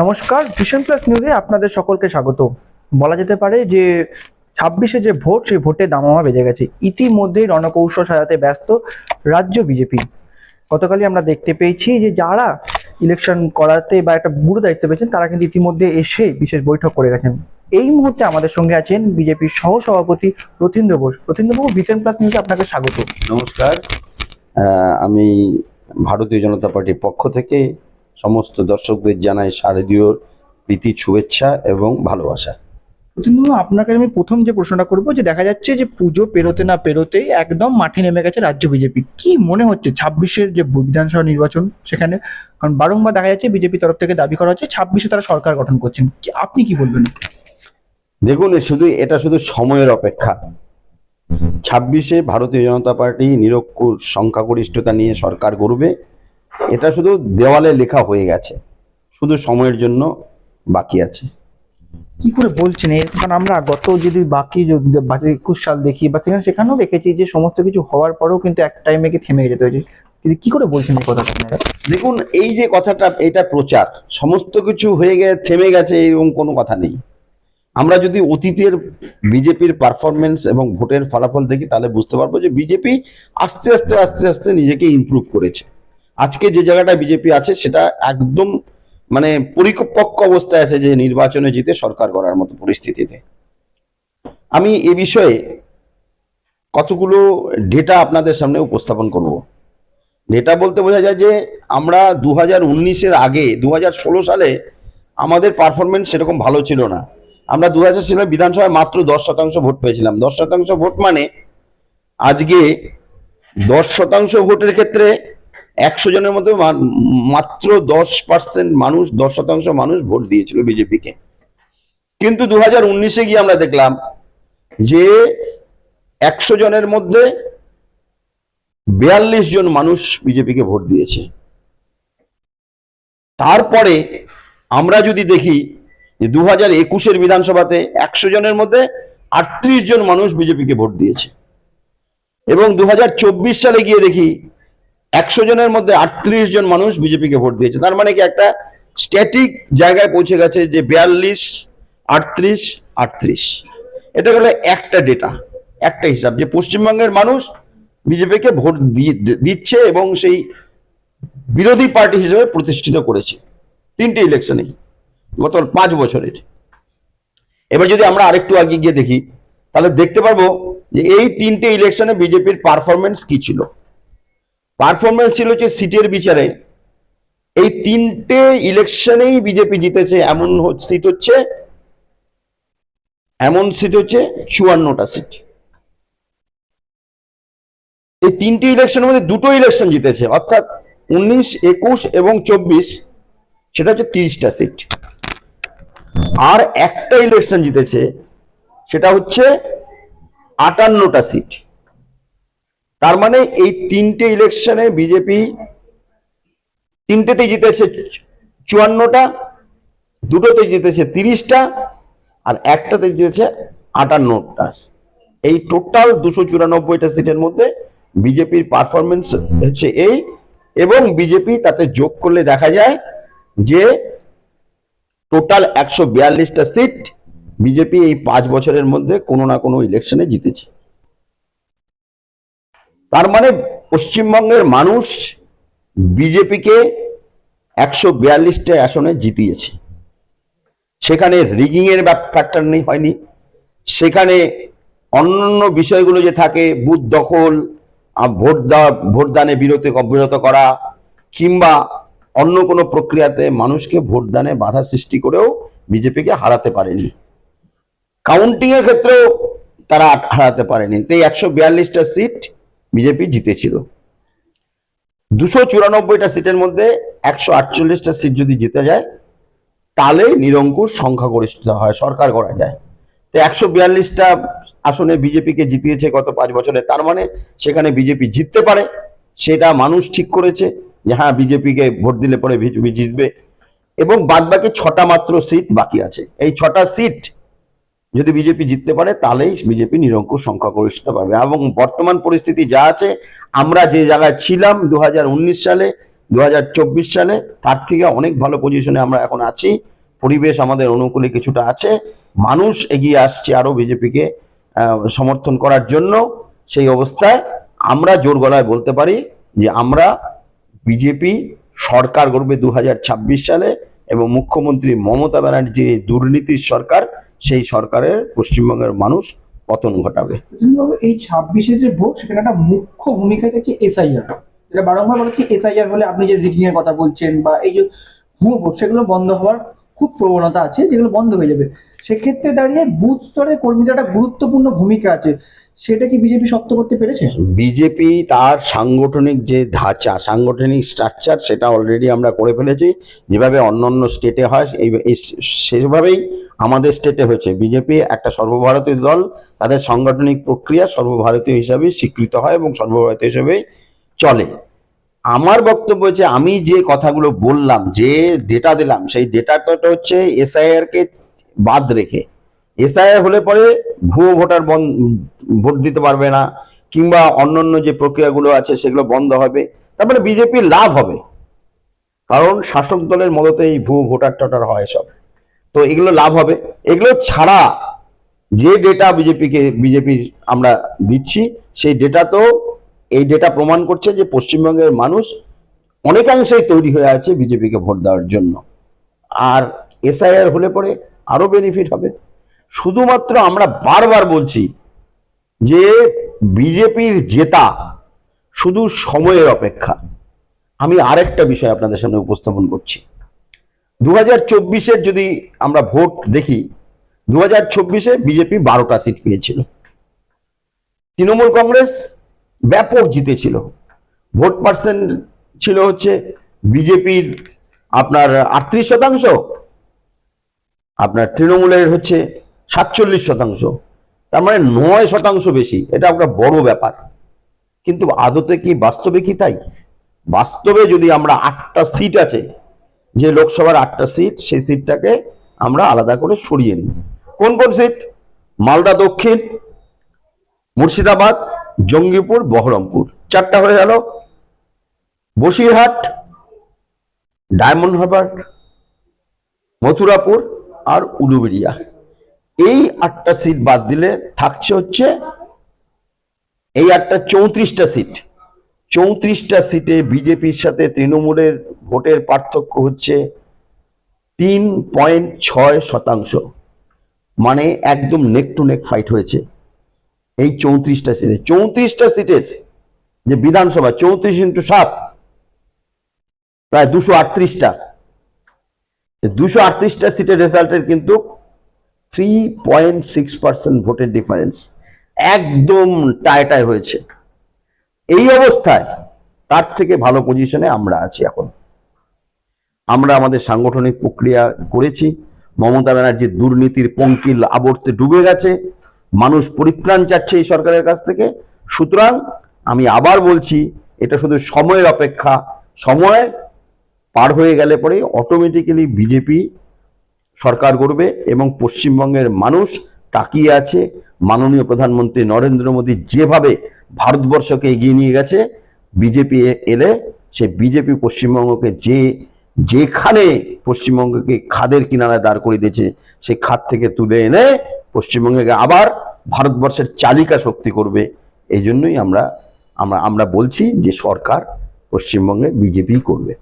নমস্কার vision Plus নিউজে আপনাদের সকলকে স্বাগত। বলা যেতে পারে যে ছাব্বিশে যে ভোট, সেই ভোটে দামামা বেজে গেছে। ইতিমধ্যেই রণকৌশল সাজাতে ব্যস্ত রাজ্য বিজেপি। গতকালই আমরা দেখতে পেয়েছি যে যারা ইলেকশন করাতে বা একটা গুরু দায়িত্ব পেয়েছেন, তারা কিন্তু ইতিমধ্যে এসে বিশেষ বৈঠক করে গেছেন। এই মুহূর্তে আমাদের সঙ্গে আছেন বিজেপির সহ সভাপতি রথীন্দ্র বোস। রথীন্দ্রবাবু ভিশন প্লাস নিউজে আপনাকে স্বাগত। নমস্কার। আমি ভারতীয় জনতা পার্টির পক্ষ থেকে সমস্ত দর্শকদের জানাই শারদীয় প্রীতি শুভেচ্ছা এবং ভালোবাসা। আপনাকে আমি প্রথম যে প্রশ্নটা করব যে দেখা যাচ্ছে যে পুজো পেরোতে না পেরোতেই একদম মাঠে নেমে গেছে রাজ্য বিজেপি। কি মনে হচ্ছে ছাব্বিশের যে বিধানসভা নির্বাচন সেখানে? কারণ বারংবার দেখা যাচ্ছে বিজেপি তরফ থেকে দাবি করা হচ্ছে ছাব্বিশে তারা সরকার গঠন করছেন। কি- আপনি কি বলবেন? দেখুন শুধু এটা শুধু সময়ের অপেক্ষা। ছাব্বিশে ভারতীয় জনতা পার্টি নিরক্ষর সংখ্যাগরিষ্ঠতা নিয়ে সরকার গড়বে এটা শুধু দেওয়ালে লেখা হয়ে গেছে শুধু সময়ের জন্য বাকি আছে। কি করে বলছেন? কারণ আমরা গত যদি বাকি বাকি একুশ সাল দেখি বা সেখানে সেখানেও দেখেছি যে সমস্ত কিছু হওয়ার পরেও কিন্তু এক টাইমে কি থেমে যেতে হয়েছে। কিন্তু কি করে বলছেন এই কথাটা দেখুন এই যে কথাটা এটা প্রচার সমস্ত কিছু হয়ে গেছে থেমে গেছে এরকম কোনো কথা নেই। আমরা যদি অতীতের বিজেপির পারফরমেন্স এবং ভোটের ফলাফল দেখি, তাহলে বুঝতে পারব যে বিজেপি আস্তে আস্তে আস্তে আস্তে নিজেকে ইমপ্রুভ করেছে। আজকে যে জায়গাটা বিজেপি আছে, সেটা একদম মানে পরিপক্ক অবস্থায় আছে যে নির্বাচনে জিতে সরকার করার মতো পরিস্থিতিতে। আমি এ বিষয়ে কতগুলো ডেটা আপনাদের সামনে উপস্থাপন করব। ডেটা বলতে বোঝা যায় যে আমরা দু হাজার আগে দু হাজার ষোলো সালে আমাদের পারফরমেন্স সেরকম ভালো ছিল না। আমরা দু হাজার বিধানসভায় মাত্র দশ শতাংশ ভোট পেয়েছিলাম। দশ শতাংশ ভোট মানে আজকে দশ শতাংশ ভোটের ক্ষেত্রে একশো জনের মধ্যে মাত্র দশ পার্সেন্ট মানুষ, দশ শতাংশ মানুষ ভোট দিয়েছিল বিজেপিকে। কিন্তু দু হাজার উনিশে গিয়ে আমরা দেখলাম যে একশো জনের মধ্যে বিয়াল্লিশ জন মানুষ বিজেপিকে ভোট দিয়েছে। তারপরে আমরা যদি দেখি যে দু হাজার একুশের বিধানসভাতে একশো জনের মধ্যে আটত্রিশ জন মানুষ বিজেপিকে ভোট দিয়েছে। এবং দু সালে গিয়ে দেখি একশো জনের মধ্যে আটত্রিশ জন মানুষ বিজেপিকে ভোট দিয়েছে। তার মানে কি একটা স্ট্যাটিক জায়গায় পৌঁছে গেছে যে বিয়াল্লিশ, আটত্রিশ আটত্রিশ। এটা হলো একটা ডেটা একটা হিসাব যে পশ্চিমবঙ্গের মানুষ বিজেপিকে ভোট দিচ্ছে এবং সেই বিরোধী পার্টি হিসেবে প্রতিষ্ঠিত করেছে। তিনটে ইলেকশনে গত পাঁচ বছরের। এবার যদি আমরা আরেকটু আগে গিয়ে দেখি, তাহলে দেখতে পারব যে এই তিনটে ইলেকশনে বিজেপির পারফরমেন্স কি ছিল? পারফরমেন্স ছিল যে সিটের বিচারে। এই তিনটে ইলেকশনেই বিজেপি জিতেছে, এমন সিট হচ্ছে, এমন সিট হচ্ছে চুয়ান্নটা সিট। এই তিনটি ইলেকশনের মধ্যে দুটো ইলেকশন জিতেছে, অর্থাৎ উনিশ, একুশ এবং চব্বিশ, সেটা হচ্ছে তিরিশটা সিট। আর একটা ইলেকশন জিতেছে, সেটা হচ্ছে আটান্নটা সিট তার মানে এই তিনটে ইলেকশনে বিজেপি তিনটেতে জিতেছে চুয়ান্নটা, দুটোতে জিতেছে তিরিশটা, আর একটাতে জিতেছে আটান্নটা। এই টোটাল দুশো চুরানব্বইটা সিটের মধ্যে বিজেপির পারফরমেন্স হচ্ছে এই, এবং বিজেপি তাতে যোগ করলে দেখা যায় যে টোটাল একশো বিয়াল্লিশটা সিট বিজেপি এই পাঁচ বছরের মধ্যে কোনো না কোনো ইলেকশনে জিতেছে। তার মানে পশ্চিমবঙ্গের মানুষ বিজেপিকে একশো বিয়াল্লিশটা আসনে জিতিয়েছে। সেখানে রিগিং এর ব্যাপারটা নেই হয়নি। সেখানে অন্যান্য বিষয়গুলো যে থাকে, বুথ দখল ভোট দেওয়া, ভোটদানে বিরতি, অব্যাহত করা, কিংবা অন্য কোনো প্রক্রিয়াতে মানুষকে ভোটদানে বাধা সৃষ্টি করেও বিজেপিকে হারাতে পারেনি। কাউন্টিং এর ক্ষেত্রেও তারা হারাতে পারেনি। তো এই একশো বিয়াল্লিশটা সিট বিজেপি জিতেছিল। দুশো চুরানব্বইটা সিটের মধ্যে একশো আটচল্লিশটা সিট যদি জিতে যায় তাহলে নিরঙ্কুশ সংখ্যাগরিষ্ঠ হয়, সরকার করা যায়। তো একশো বিয়াল্লিশটা আসনে বিজেপিকে জিতিয়েছে গত পাঁচ বছরে, তার মানে সেখানে বিজেপি জিততে পারে, সেটা মানুষ ঠিক করেছে। যে হ্যাঁ বিজেপিকে ভোট দিলে পরে বিজেপি জিতবে। এবং বাদ বাকি ছটা মাত্র সিট বাকি আছে। এই ছটা সিট যদি বিজেপি জিততে পারে, তাহলেই বিজেপি নিরঙ্কুশ সংখ্যাগরিষ্ঠতা পাবে এবং বর্তমান পরিস্থিতি যা আছে, আমরা যে জায়গায় ছিলাম দু হাজার উনিশ সালে দু হাজার চব্বিশ সালে, তার থেকে অনেক ভালো পজিশনে আমরা এখন আছি। পরিবেশ আমাদের অনুকূলে কিছুটা আছে। মানুষ এগিয়ে আসছে আরও বিজেপিকে সমর্থন করার জন্য। সেই অবস্থায় আমরা জোর গলায় বলতে পারি যে আমরা বিজেপি সরকার গড়বে দু সালে এবং মুখ্যমন্ত্রী মমতা ব্যানার্জি দুর্নীতির সরকার, সেই সরকারের পশ্চিমবঙ্গের মানুষ পতন ঘটাবে। এই ছাব্বিশে যে ভোট, সেখানে একটা মুখ্য ভূমিকা থাকছে এসআইআর। যেটা বারংবার বলা হচ্ছে এসআইআর হলে আপনি যে রিগিং এর কথা বলছেন বা এই যে ভুয়ো ভোট, সেগুলো বন্ধ হওয়ার খুব প্রবণতা আছে, যেগুলো বন্ধ হয়ে যাবে। সেক্ষেত্রে দাঁড়িয়ে বুথ স্তরের কর্মীদের একটা গুরুত্বপূর্ণ ভূমিকা আছে। সেটা কি বিজেপি শক্ত করতে পেরেছে? বিজেপি তার সাংগঠনিক যে ধাঁচা, সাংগঠনিক স্ট্রাকচার সেটা অলরেডি আমরা করে ফেলেছি। যেভাবে অন্য অন্য স্টেটে হয়, এই সেভাবেই আমাদের স্টেটে হয়েছে। বিজেপি একটা সর্বভারতীয় দল, তাদের সাংগঠনিক প্রক্রিয়া সর্বভারতীয় হিসাবে স্বীকৃত হয় এবং সর্বভারতীয় হিসাবে চলে। আমার বক্তব্য হচ্ছে, আমি যে কথাগুলো বললাম, যে ডেটা দিলাম, সেই ডেটাটা হচ্ছে এসআইআর কে বাদ রেখে এসআইআর হলে পরে ভুয়ো ভোটার বন- ভোট দিতে পারবে না, কিংবা অন্যান্য যে প্রক্রিয়াগুলো আছে সেগুলো বন্ধ হবে তারপরে বিজেপির লাভ হবে। কারণ শাসক দলের মদতে এই ভুয়ো ভোটার টটার হয় সব। তো এগুলো লাভ হবে। এগুলো ছাড়া যে ডেটা বিজেপিকে, বিজেপি আমরা দিচ্ছি, সেই ডেটা তো এই ডেটা প্রমাণ করছে যে পশ্চিমবঙ্গের মানুষ অনেকাংশেই তৈরি হয়ে আছে বিজেপিকে ভোট দেওয়ার জন্য। আর এসআইআর হলে পরে আরও বেনিফিট হবে। শুধুমাত্র আমরা বারবার বলছি যে বিজেপির জেতা শুধু সময়ের অপেক্ষা। আমি আরেকটা বিষয় আপনাদের সামনে উপস্থাপন করছি। দু হাজার যদি আমরা ভোট দেখি দু হাজার চব্বিশে বিজেপি বারোটা সিট পেয়েছিল। তৃণমূল কংগ্রেস ব্যাপক জিতেছিল। ভোট পার্সেন্ট ছিল হচ্ছে বিজেপির আপনার আটত্রিশ শতাংশ। আপনার তৃণমূলের হচ্ছে সাতচল্লিশ শতাংশ। তার মানে নয় শতাংশ বেশি। এটা একটা বড় ব্যাপার। কিন্তু আদতে কি বাস্তবে কি তাই? বাস্তবে যদি আমরা আটটা সিট আছে, যে লোকসভার আটটা সিট সেই সিটটাকে আমরা আলাদা করে সরিয়ে নিই। কোন কোন সিট মালদা দক্ষিণ, মুর্শিদাবাদ, জঙ্গিপুর, বহরমপুর। চারটা হয়ে গেল। বসিরহাট, ডায়মন্ড হারবার, মথুরাপুর আর উলুবেড়িয়া এই আটটা সিট বাদ দিলে থাকছে হচ্ছে এই আটটা চৌত্রিশটা সিট চৌত্রিশটা সিটে বিজেপির সাথে তৃণমূলের ভোটের পার্থক্য হচ্ছে তিন পয়েন্ট ছয় শতাংশ। মানে একদম নেক টু নেক ফাইট হয়েছে এই চৌত্রিশটা সিটে চৌত্রিশটা সিটের যে বিধানসভা, চৌত্রিশ ইন্টু সাত, প্রায় দুশো আটত্রিশটা। দুশো আটত্রিশটা সিটের রেজাল্টের কিন্তু থ্রি পয়েন্ট সিক্স পার্সেন্ট ভোটের ডিফারেন্স একদম টায় হয়েছে। এই অবস্থায় তার থেকে ভালো পজিশনে আমরা আছি এখন। আমরা আমাদের সাংগঠনিক প্রক্রিয়া করেছি। মমতা ব্যানার্জির দুর্নীতির পঙ্কিল আবর্তে ডুবে গেছে। মানুষ পরিত্রাণ চাচ্ছে এই সরকারের কাছ থেকে। সুতরাং আমি আবার বলছি, এটা শুধু সময়ের অপেক্ষা। সময় পার হয়ে গেলে পরে অটোমেটিক্যালি বিজেপি সরকার গড়বে এবং পশ্চিমবঙ্গের মানুষ তাকিয়ে আছে। মাননীয় প্রধানমন্ত্রী নরেন্দ্র মোদী যেভাবে ভারতবর্ষকে এগিয়ে নিয়ে গেছে, বিজেপি এলে সে বিজেপি পশ্চিমবঙ্গকে যে, যেখানে পশ্চিমবঙ্গকে খাদের কিনারায় দাঁড় করিয়ে দিয়েছে সেই খাদ থেকে তুলে এনে পশ্চিমবঙ্গকে আবার ভারতবর্ষের চালিকা শক্তি করবে। এই জন্যই আমরা আমরা আমরা বলছি যে সরকার পশ্চিমবঙ্গে বিজেপি করবে।